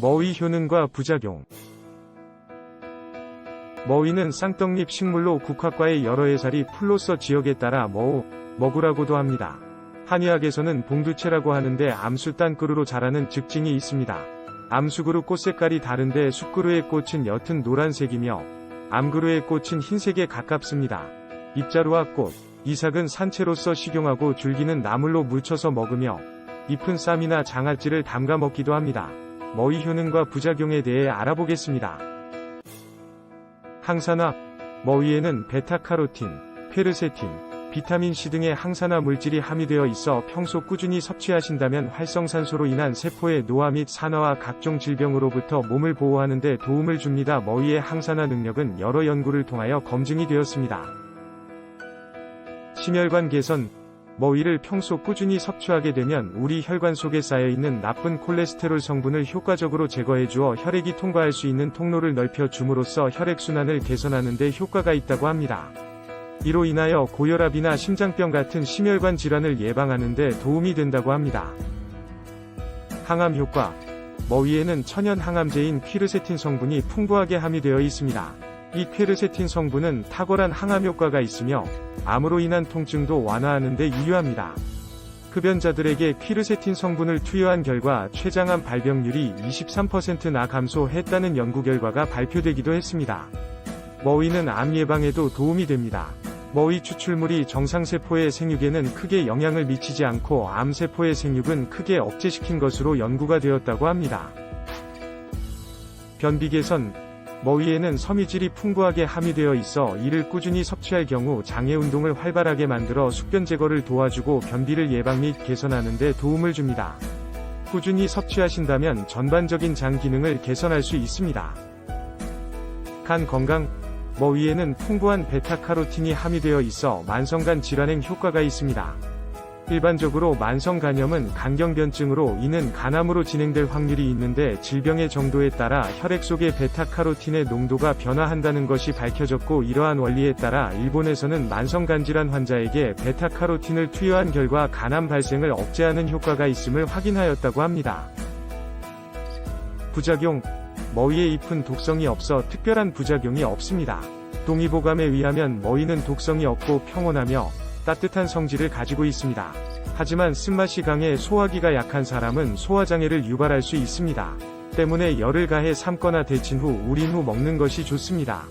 머위 효능과 부작용 머위는 쌍떡잎 식물로 국화과의 여러 해살이 풀로서 지역에 따라 머우, 머구라고도 합니다. 한의학에서는 봉두채라고 하는데 암수 땅그루로 자라는 즉징이 있습니다. 암수그루 꽃 색깔이 다른데 숫그루의 꽃은 옅은 노란색이며 암그루의 꽃은 흰색에 가깝습니다. 잎자루와 꽃, 이삭은 산채로서 식용하고 줄기는 나물로 무쳐서 먹으며 잎은 쌈이나 장아찌를 담가 먹기도 합니다. 머위 효능과 부작용에 대해 알아보겠습니다. 항산화 머위에는 베타카로틴, 페르세틴, 비타민C 등의 항산화 물질이 함유되어 있어 평소 꾸준히 섭취하신다면 활성산소로 인한 세포의 노화 및 산화와 각종 질병으로부터 몸을 보호하는 데 도움을 줍니다. 머위의 항산화 능력은 여러 연구를 통하여 검증이 되었습니다. 심혈관 개선 머위를 평소 꾸준히 섭취하게 되면 우리 혈관 속에 쌓여있는 나쁜 콜레스테롤 성분을 효과적으로 제거해 주어 혈액이 통과할 수 있는 통로를 넓혀 줌으로써 혈액순환을 개선하는 데 효과가 있다고 합니다. 이로 인하여 고혈압이나 심장병 같은 심혈관 질환을 예방하는 데 도움이 된다고 합니다. 항암 효과 머위에는 천연 항암제인 퀴르세틴 성분이 풍부하게 함유되어 있습니다. 이 퀴르세틴 성분은 탁월한 항암 효과가 있으며 암으로 인한 통증도 완화하는 데 유효합니다. 흡연자들에게 퀴르세틴 성분을 투여한 결과 췌장암 발병률이 23%나 감소했다는 연구 결과가 발표되기도 했습니다. 머위는 암 예방에도 도움이 됩니다. 머위 추출물이 정상세포의 생육에는 크게 영향을 미치지 않고 암세포의 생육은 크게 억제시킨 것으로 연구가 되었다고 합니다. 변비 개선 머위에는 섬유질이 풍부하게 함유되어 있어 이를 꾸준히 섭취할 경우 장애 운동을 활발하게 만들어 숙변 제거를 도와주고 변비를 예방 및 개선하는 데 도움을 줍니다. 꾸준히 섭취하신다면 전반적인 장 기능을 개선할 수 있습니다. 간 건강 머위에는 풍부한 베타카로틴이 함유되어 있어 만성간 질환행 효과가 있습니다. 일반적으로 만성 간염은 간경변증으로 인은 간암으로 진행될 확률이 있는데 질병의 정도에 따라 혈액 속의 베타카로틴의 농도가 변화한다는 것이 밝혀졌고 이러한 원리에 따라 일본에서는 만성 간질환 환자에게 베타카로틴을 투여한 결과 간암 발생을 억제하는 효과가 있음을 확인하였다고 합니다. 부작용 머위의 잎은 독성이 없어 특별한 부작용이 없습니다. 동의보감에 의하면 머위는 독성이 없고 평온하며 따뜻한 성질을 가지고 있습니다. 하지만 쓴맛이 강해 소화기가 약한 사람은 소화장애를 유발할 수 있습니다. 때문에 열을 가해 삶거나 데친 후 우린 후 먹는 것이 좋습니다.